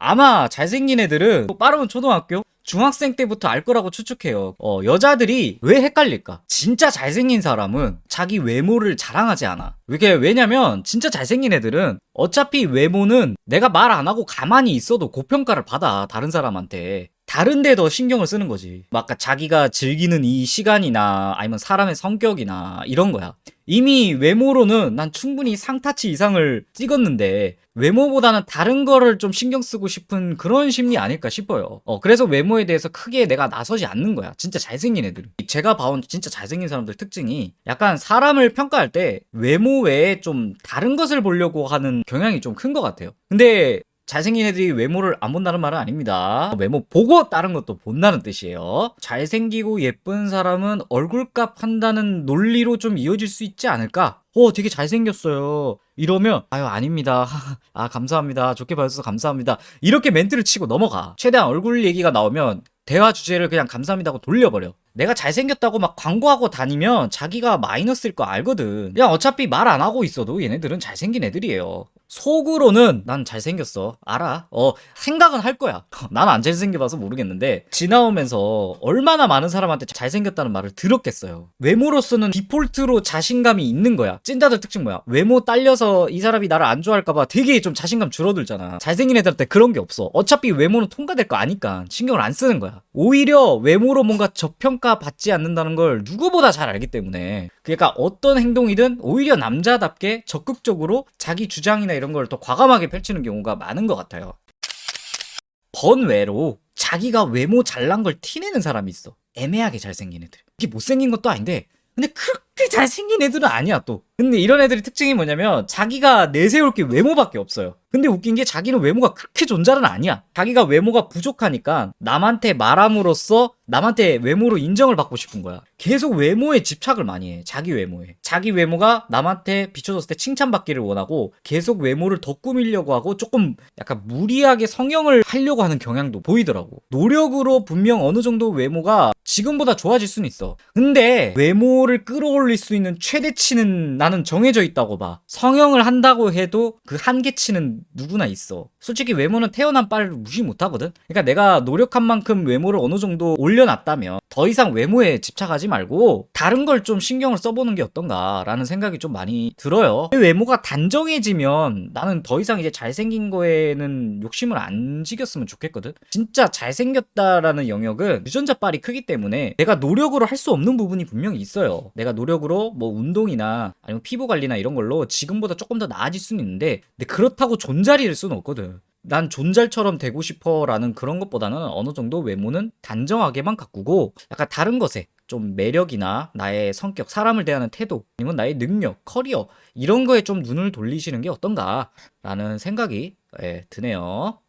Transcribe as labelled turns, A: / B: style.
A: 아마 잘생긴 애들은 빠르면 초등학교 중학생 때부터 알 거라고 추측해요. 어, 여자들이 왜 헷갈릴까? 진짜 잘생긴 사람은 자기 외모를 자랑하지 않아. 이게 왜냐면 진짜 잘생긴 애들은 어차피 외모는 내가 말 안 하고 가만히 있어도 고평가를 받아 다른 사람한테. 다른데 더 신경을 쓰는 거지. 뭐 아까 자기가 즐기는 이 시간이나 아니면 사람의 성격이나 이런 거야. 이미 외모로는 난 충분히 상타치 이상을 찍었는데 외모보다는 다른 거를 좀 신경 쓰고 싶은 그런 심리 아닐까 싶어요. 어, 그래서 외모에 대해서 크게 내가 나서지 않는 거야. 진짜 잘생긴 애들은. 제가 봐온 진짜 잘생긴 사람들 특징이 약간 사람을 평가할 때 외모 외에 좀 다른 것을 보려고 하는 경향이 좀 큰 것 같아요. 근데 잘생긴 애들이 외모를 안 본다는 말은 아닙니다. 외모 보고 다른 것도 본다는 뜻이에요. 잘생기고 예쁜 사람은 얼굴값 한다는 논리로 좀 이어질 수 있지 않을까? 어, 되게 잘생겼어요. 이러면, 아유, 아닙니다. 아, 감사합니다. 좋게 봐주셔서 감사합니다. 이렇게 멘트를 치고 넘어가. 최대한 얼굴 얘기가 나오면 대화 주제를 그냥 감사합니다 하고 돌려버려. 내가 잘생겼다고 막 광고하고 다니면 자기가 마이너스일 거 알거든. 그냥 어차피 말 안 하고 있어도 얘네들은 잘생긴 애들이에요. 속으로는 난 잘생겼어. 알아. 어, 생각은 할 거야. 난 안 잘생겨봐서 모르겠는데, 지나오면서 얼마나 많은 사람한테 잘생겼다는 말을 들었겠어요. 외모로서는 디폴트로 자신감이 있는 거야. 찐다들 특징 뭐야? 외모 딸려서 이 사람이 나를 안 좋아할까봐 되게 좀 자신감 줄어들잖아. 잘생긴 애들한테 그런 게 없어. 어차피 외모는 통과될 거 아니까 신경을 안 쓰는 거야. 오히려 외모로 뭔가 저평가 받지 않는다는 걸 누구보다 잘 알기 때문에. 그러니까 어떤 행동이든 오히려 남자답게 적극적으로 자기 주장이나 이런 걸 더 과감하게 펼치는 경우가 많은 것 같아요. 번외로 자기가 외모 잘난 걸 티내는 사람이 있어. 애매하게 잘생긴 애들. 이게 못생긴 것도 아닌데 근데 그렇게 잘생긴 애들은 아니야 또. 근데 이런 애들의 특징이 뭐냐면 자기가 내세울 게 외모밖에 없어요. 근데 웃긴 게 자기는 외모가 그렇게 존잘은 아니야. 자기가 외모가 부족하니까 남한테 말함으로써 남한테 외모로 인정을 받고 싶은 거야. 계속 외모에 집착을 많이 해. 자기 외모에. 자기 외모가 남한테 비춰졌을 때 칭찬받기를 원하고 계속 외모를 더 꾸미려고 하고 조금 약간 무리하게 성형을 하려고 하는 경향도 보이더라고. 노력으로 분명 어느 정도 외모가 지금보다 좋아질 수는 있어. 근데 외모를 끌어올 릴 수 있는 최대치는 나는 정해져 있다고 봐. 성형을 한다고 해도 그 한계치는 누구나 있어. 솔직히 외모는 태어난 빨을 무시 못 하거든? 그러니까 내가 노력한 만큼 외모를 어느 정도 올려놨다면 더 이상 외모에 집착하지 말고 다른 걸 좀 신경을 써보는 게 어떤가라는 생각이 좀 많이 들어요. 외모가 단정해지면 나는 더 이상 이제 잘생긴 거에는 욕심을 안 지겼으면 좋겠거든? 진짜 잘생겼다라는 영역은 유전자 빨이 크기 때문에 내가 노력으로 할 수 없는 부분이 분명히 있어요. 내가 노력으로 뭐 운동이나 아니면 피부 관리나 이런 걸로 지금보다 조금 더 나아질 수는 있는데 근데 그렇다고 존잘일 수는 없거든. 난 존잘처럼 되고 싶어라는 그런 것보다는 어느 정도 외모는 단정하게만 가꾸고 약간 다른 것에 좀 매력이나 나의 성격, 사람을 대하는 태도, 아니면 나의 능력, 커리어 이런 거에 좀 눈을 돌리시는 게 어떤가라는 생각이 예, 드네요.